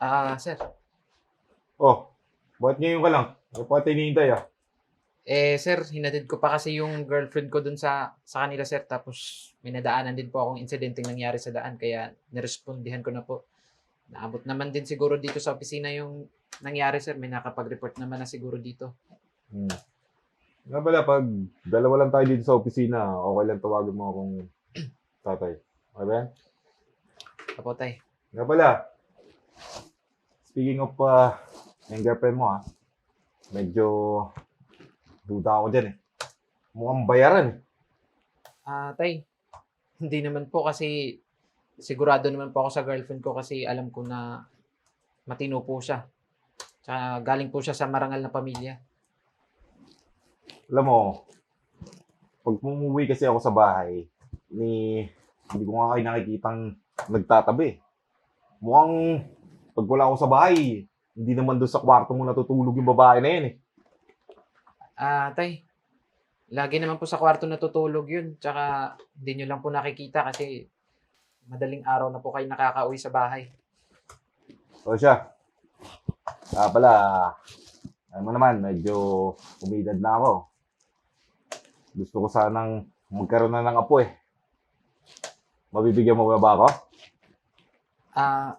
Ah, sir. Oh, bakit ngayon ka lang? Ano pa tayo hinihintay ah? Eh, sir, hinatid ko pa kasi yung girlfriend ko dun sa sa kanila, sir. Tapos may nadaanan din po akong insidenteng nangyari sa daan. Kaya nirespondihan ko na po. Naabot naman din siguro dito sa opisina yung nangyari, sir. May nakapag-report naman na siguro dito. Hmm. Nga pala, pag dalawa lang tayo dito sa opisina, okay lang tawagin mo akong tatay. Okay ba yan? Apo, tay. Nga pala, speaking of uh, yung girlfriend mo ah, medyo duda ako dyan eh. Mukhang bayaran eh. Ah, tay. Hindi naman po kasi sigurado naman po ako sa girlfriend ko kasi alam ko na matino po siya. Tsaka galing po siya sa marangal na pamilya. Alam mo, pag pumuwi kasi ako sa bahay, ni hindi ko nga kayo nakikitang nagtatabi. Mukhang pag wala ako sa bahay, hindi naman doon sa kwarto mo natutulog yung babae na yan eh. Ah, tay. Lagi naman po sa kwarto natutulog yun. Tsaka hindi nyo lang po nakikita kasi madaling araw na po kayo nakakauwi sa bahay. O siya. Ah pala, alam mo naman, medyo umidad na ako. Gusto ko sanang magkaroon na ng apo eh. Mabibigyan mo ba ba ako? Ah,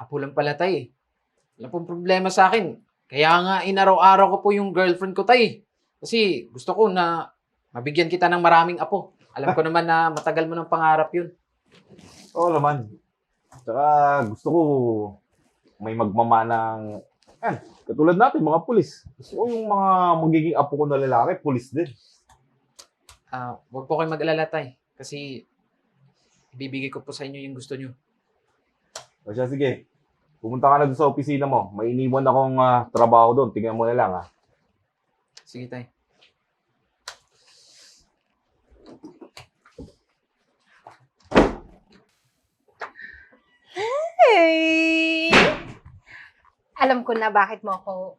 apo lang pala tay. Wala pong problema sa akin. Kaya nga inaraw-araw ko po yung girlfriend ko tay. Kasi gusto ko na mabigyan kita ng maraming apo. Alam ko naman na matagal mo ng pangarap yun. Oo naman. Tsaka gusto ko may magmamanang yan, katulad natin, mga pulis. Gusto ko yung mga magiging apo ko na lalaki, pulis din. Ah, huwag po kayo mag-alala tay. Kasi ibibigay ko po sa inyo yung gusto nyo. O siya, sige. Pumunta ka na doon sa opisina mo. May iniwan akong ah, trabaho doon. Tingnan mo na lang, ha. Sige tay. Hey! Alam ko na bakit mo ako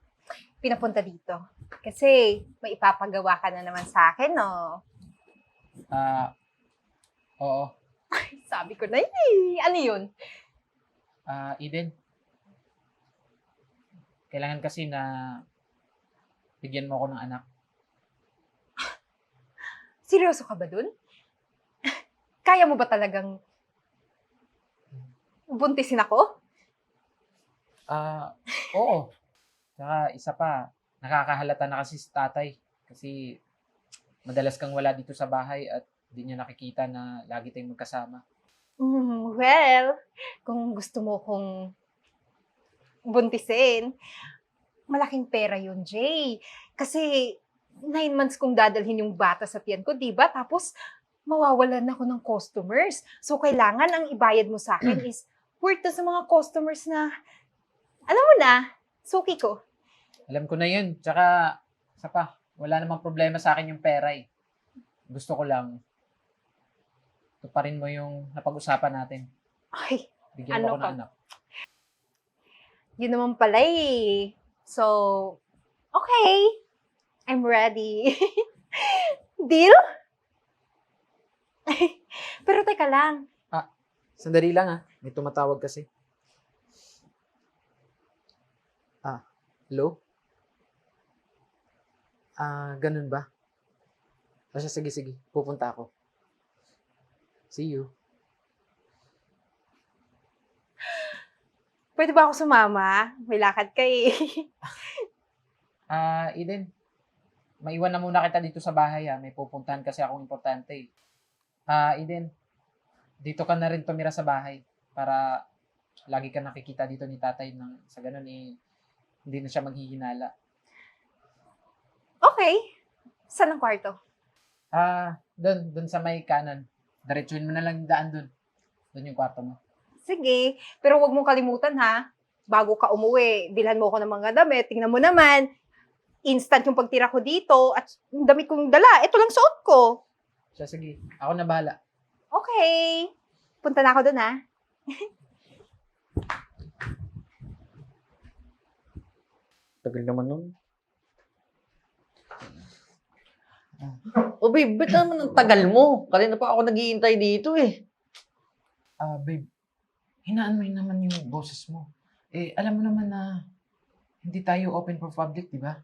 pinapunta dito. Kasi may ipapagawa ka na naman sa akin, no? Ah, oo. Sabi ko na yun eh. Ano yun? Ah, Eden. Kailangan kasi na bigyan mo ako ng anak. Seryoso ka ba dun? Kaya mo ba talagang buntisin ako? Ah, oo. Tsaka isa pa, nakakahalata na kasi si tatay. Kasi madalas kang wala dito sa bahay at di niya nakikita na lagi tayong magkasama. Mm, well, kung gusto mo kong buntisin, malaking pera yun, Jay. Kasi nine months kong dadalhin yung bata sa tiyan ko, di ba? Tapos, mawawalan ako ng customers. So, kailangan ang ibayad mo sa akin is worth na sa mga customers na, alam mo na, suki ko. Alam ko na yun. Tsaka, isa pa, wala namang problema sa akin yung pera eh. Gusto ko lang, tuparin mo yung napag-usapan natin. Ay, Bigyan Ano mo ako ka? ng anak. Yun naman pala eh. So, okay. I'm ready. Deal? Pero teka lang, Sandali lang ah. May tumatawag kasi. Ah, hello? Ah, ganun ba? O siya, sige, sige. Pupunta ako. See you. Pwede ba ako sumama? May lakad ka eh. Ah, Eden. Maiwan na muna kita dito sa bahay ah. May pupuntahan kasi akong importante eh. Ah, Eden. Dito ka na rin tumira sa bahay para lagi ka nakikita dito ni tatay nang sa ganun eh hindi na siya maghihinala. okay. Saan ang kwarto? Ah, doon, doon sa may kanan. Diretsuhin mo na lang yung daan doon. Doon yung kwarto mo. Sige. Pero wag mong kalimutan ha. Bago ka umuwi, bilhan mo ako ng mga damit. Tingnan mo naman. Instant yung pagtira ko dito at yung damit kong dala. Ito lang suot ko. Siya, sige. Ako na bahala. Okay. Punta na ako dun ha. Tagal naman nun. O babe, ba't naman ang tagal mo? Kanina pa ako naghihintay dito eh. Ah, babe. Hinaan mo yun naman yung boses mo. Eh, alam mo naman na hindi tayo open for public, di ba?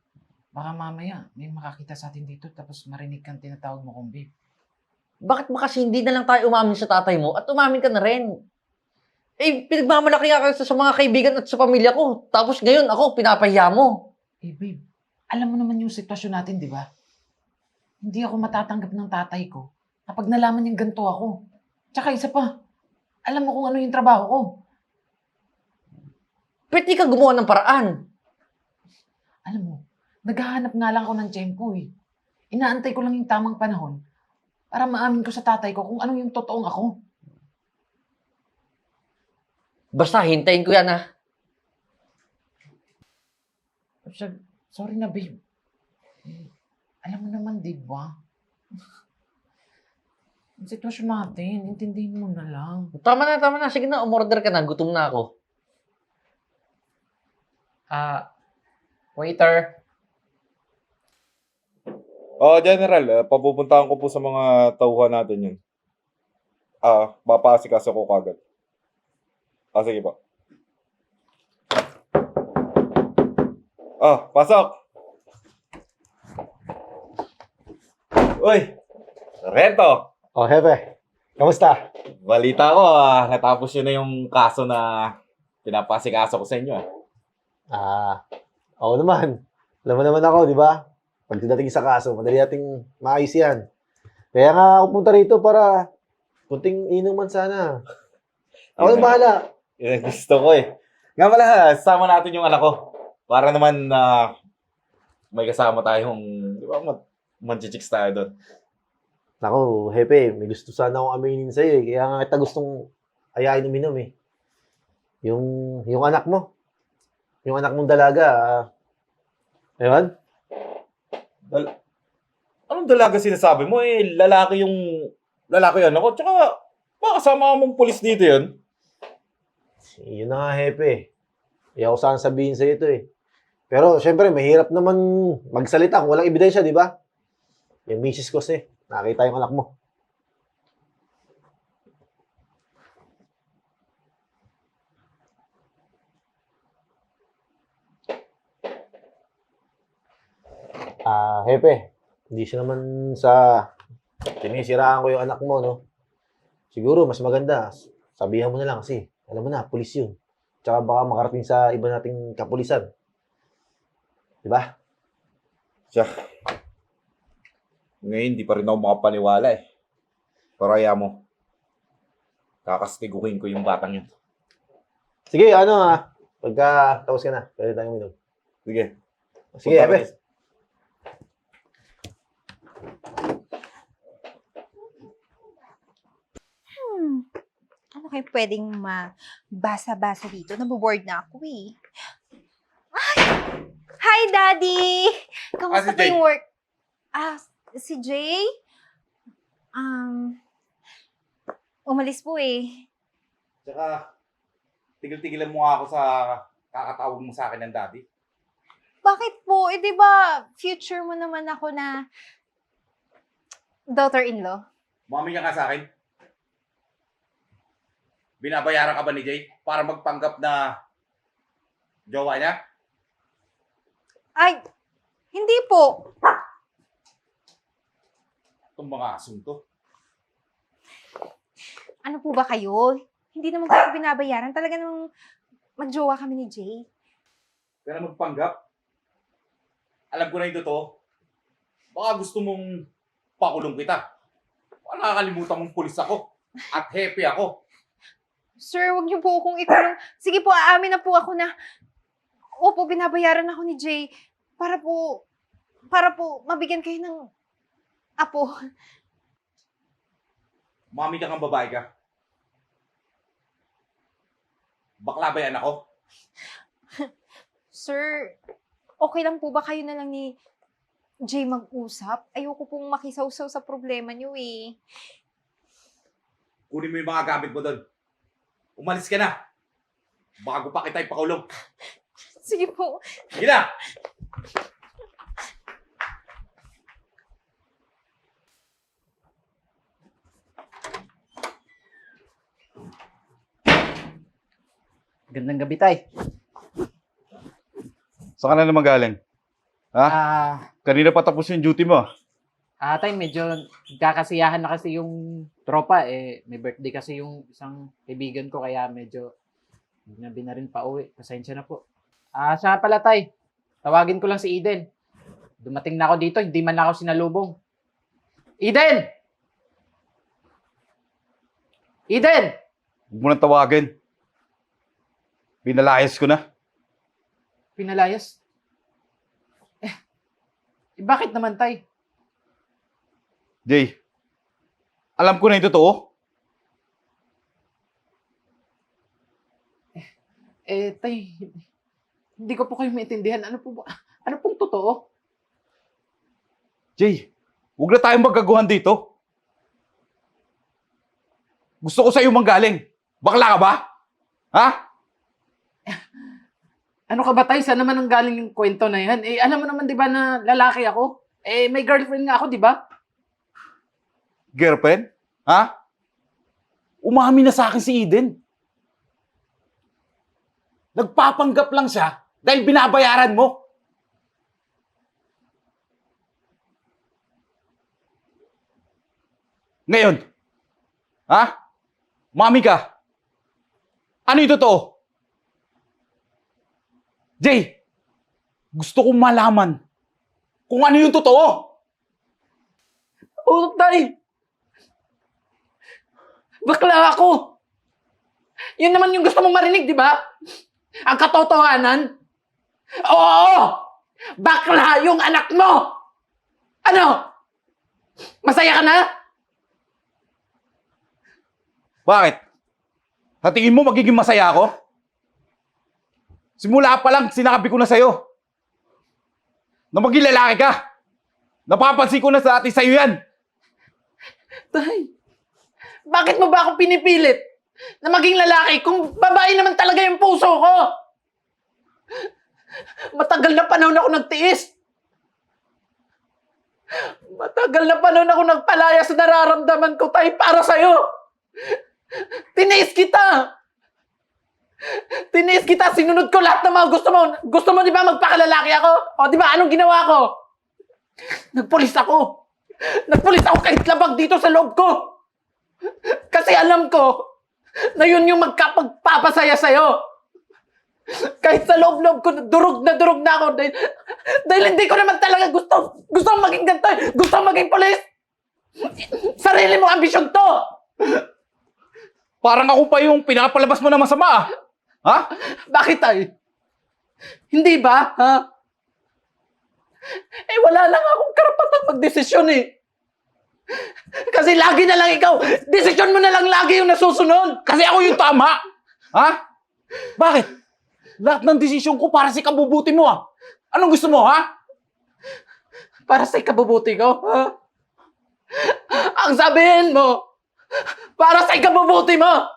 Baka mamaya may makakita sa atin dito tapos marinig kang tinatawag mo kong babe. Bakit ba kasi hindi na lang tayo umamin sa tatay mo at umamin ka na rin? Eh, pinagmamalaki nga ka sa mga kaibigan at sa pamilya ko. Tapos ngayon, ako, pinapahiya mo. Eh, babe, alam mo naman yung sitwasyon natin, di ba? Hindi ako matatanggap ng tatay ko kapag nalaman niyang ganito ako. Tsaka isa pa, alam mo kung ano yung trabaho ko. Pwede ka gumawa ng paraan. Alam mo, naghahanap nga lang ako ng tiyempo eh. Inaantay ko lang yung tamang panahon para maamin ko sa tatay ko kung ano yung totoong ako. Basta, hintayin ko yan, ha? Sorry na babe. Alam mo naman, di ba? Ang sitwasyon natin, intindihin mo na lang. Tama na, tama na. Sige na, umorder ka na. Gutom na ako. Ah, waiter. Oh, General, uh, papupuntahan ko po sa mga tauhan natin yun. Ah, papasikaso ko kagad. Ah, sige po. Ah, pasok! Uy! Rento! Oh, Hepe. Kamusta? Balita ko, ah, natapos yun na yung kaso na pinapasikaso ko sa inyo. ah. Ah, oo naman. Alam mo naman ako, di ba? Pag dating sa kaso, madali nating maayos yan. Kaya nga ako punta rito para kunting inuman sana. Ako na na. bahala. Yun ang gusto ko eh. Nga pala, sama natin yung anak ko. Para naman na may kasama tayong, di ba, mag manchichicks tayo doon. Naku, Hepe, may gusto sana akong aminin sa'yo eh. Kaya nga kita gustong ayain uminom eh. Yung, yung anak mo. Yung anak mong dalaga. ah. Ewan? Dal- Anong dalaga sinasabi mo? Eh, lalaki yung, lalaki yan ako. Tsaka, baka kasama mong pulis dito yun. Yun na nga, Hepe. Iya ko sana sabihin sa'yo ito eh. Pero, syempre, mahirap naman magsalita kung walang ebidensya, di ba? Yung misis ko kasi, nakita yung anak mo. Ah, Hepe, hindi siya naman sa sinisiraan ko yung anak mo, no? Siguro, mas maganda, sabihan mo na lang kasi, alam mo na, pulis yun. Tsaka baka makarating sa iba nating kapulisan. Di ba? Ngayon, di pa rin ako makapaniwala eh. Pero kaya mo, kakastiguhin ko yung batang yun. Sige, ano ah, pagka tapos ka na, pwede tayong minom. Sige. Sige, Punta Epe. ka- Hmm. Ano kayo pwedeng mabasa-basa dito? Naboboard na ako eh. Ay! Hi, Daddy! Kamusta Ah, po Jay. yung work? Ah, si Jay? Um, umalis po eh. Tsaka, tigil-tigilan mo nga ako sa kakatawag mo sa akin ng daddy. Bakit po? Eh, di ba, future mo naman ako na daughter-in-law? Mami ka nga sa akin. Binabayaran ka ba ni Jay para magpanggap na jowa niya? Ay, hindi po. Itong mga asunto. Ano po ba kayo? Hindi naman kayo binabayaran. Talaga nung magjowa kami ni Jay. Pero magpanggap. Alam ko na yung totoo. Baka gusto mong pakulong kita. Baka nakakalimutan mong pulis ako. At happy ako. Sir, wag niyo po akong ikulong. Sige po, aamin na po ako na, opo, binabayaran ako ni Jay para po, para po mabigyan kayo ng apo. Mami ka kang babae ka. Bakla ba yan ako? Sir, okay lang po ba kayo na lang ni Jay mag-usap? Ayoko pong makisawsaw sa problema niyo eh. Kunin mo yung mga gamit mo doon. Umalis ka na. Bago pa kita ipakulong. Sige po. Sige na! Gandang gabi, tay. Saan ka na naman galing? Ah, Kanina pa tapos yung duty mo. ah, tay, medyo kakasiyahan na kasi yung tropa. Eh, may birthday kasi yung isang kaibigan ko, kaya medyo nabi na rin pa uwi. Pasensya na po. Ah, siya nga pala, tay. Tawagin ko lang si Eden. Dumating na ako dito, hindi man ako sinalubong. Eden! Eden! Huwag mo nang tawagin. Pinalayas ko na. Pinalayas? Eh, eh bakit naman, tay? Jay, alam ko na yung totoo. Eh, tay, hindi ko po kayo maintindihan. Ano po ba? Ano pong totoo? Jay, huwag na tayong magkaguhan dito. Gusto ko sa'yo manggaling. Bakla ka ba? Ha? Ano ka ba, tay? Saan naman ang galing yung kwento na yan? Eh, alam mo naman, di ba, na lalaki ako? Eh, may girlfriend nga ako, di ba? Girlfriend? Ha? Umami na sa akin si Eden. Nagpapanggap lang siya dahil binabayaran mo. Ngayon, ha? Mami ka. Ano yung totoo? Jay, gusto kong malaman kung ano yung totoo. Oo, tay! Bakla ako! Yun naman yung gusto mong marinig, di ba? Ang katotohanan? Oo! Bakla yung anak mo! Ano? Masaya ka na? Bakit? Sa tingin mo magiging masaya ako? Simula pa lang, sinabi ko na sa'yo. Na maging lalaki ka. Napapansin ko na sa dati sa'yo yan. Tay, bakit mo ba ako pinipilit na maging lalaki kung babae naman talaga yung puso ko? Matagal na panahon ako nagtiis. Matagal na panahon ako nagpalaya sa nararamdaman ko, tay, para sa'yo. Tiniis kita. Tiniis kita, sinunod ko lahat ng mga gusto mo. Gusto mo, di ba, magpakalalaki ako? O, di ba, anong ginawa ko? Nagpulis ako. Nagpulis ako kahit labag dito sa loob ko. Kasi alam ko na yun yung magkapagpapasaya sa'yo. Kahit sa loob-loob ko, durog na durog na ako dahil, dahil hindi ko naman talaga gusto, gusto maging ganito, gusto maging polis. Sarili mong ambisyon to. Parang ako pa yung pinapalabas mo na masama ah. Ha? Bakit ay? Hindi ba? Ha? Eh wala lang akong karapatang magdesisyon eh. Kasi lagi na lang ikaw, desisyon mo na lang lagi yung nasusunod. Kasi ako yung tama. Ha? Bakit? Lahat ng desisyon ko para sa kabubuti mo ah. Anong gusto mo ha? Para sa ikabubuti ko, ha? Ang sabihin mo, para sa ikabubuti mo.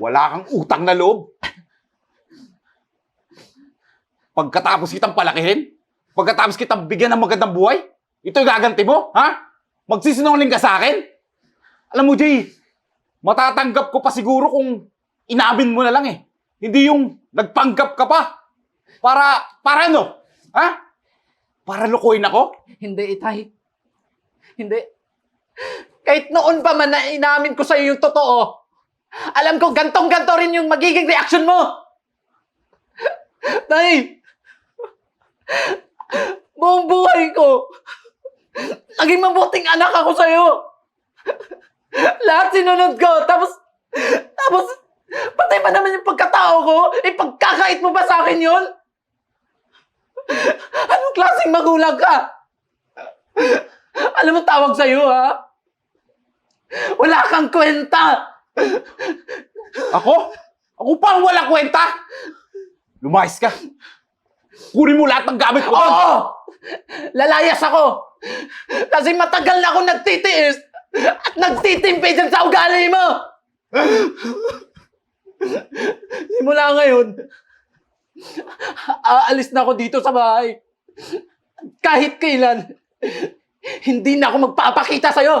Wala kang utang na loob. Pagkatapos kitang palakihin, pagkatapos kitang bigyan ng magandang buhay, ito yung gaganti mo, ha? Magsisinungaling ka sa akin? Alam mo, Jay, matatanggap ko pa siguro kung inamin mo na lang eh. Hindi yung nagpanggap ka pa. Para, para ano? Ha? Para lukuhin ako? Hindi, Itay. Hindi. Kahit noon pa man na inamin ko sa'yo yung totoo, alam ko gantong-ganto rin yung magiging reaction mo. Tay, buong buhay ko, naging mabuting anak ako sa'yo. Lahat sinunod ko, tapos, tapos, patay pa naman yung pagkatao ko, ipagkakait mo ba sa akin yun? Anong klaseng magulang ka? Alam mo tawag sa'yo, ha? Wala kang kwenta! Ako? Ako pa ang wala kwenta? Lumayas ka. Kunin mo lahat ng gamit ko. Oo! Lalayas ako! Kasi matagal na ako nagtitiis at nagtitimpi dyan sa ugali mo! Simula ngayon, aalis na ako dito sa bahay. Kahit kailan, hindi na ako magpapakita sa'yo!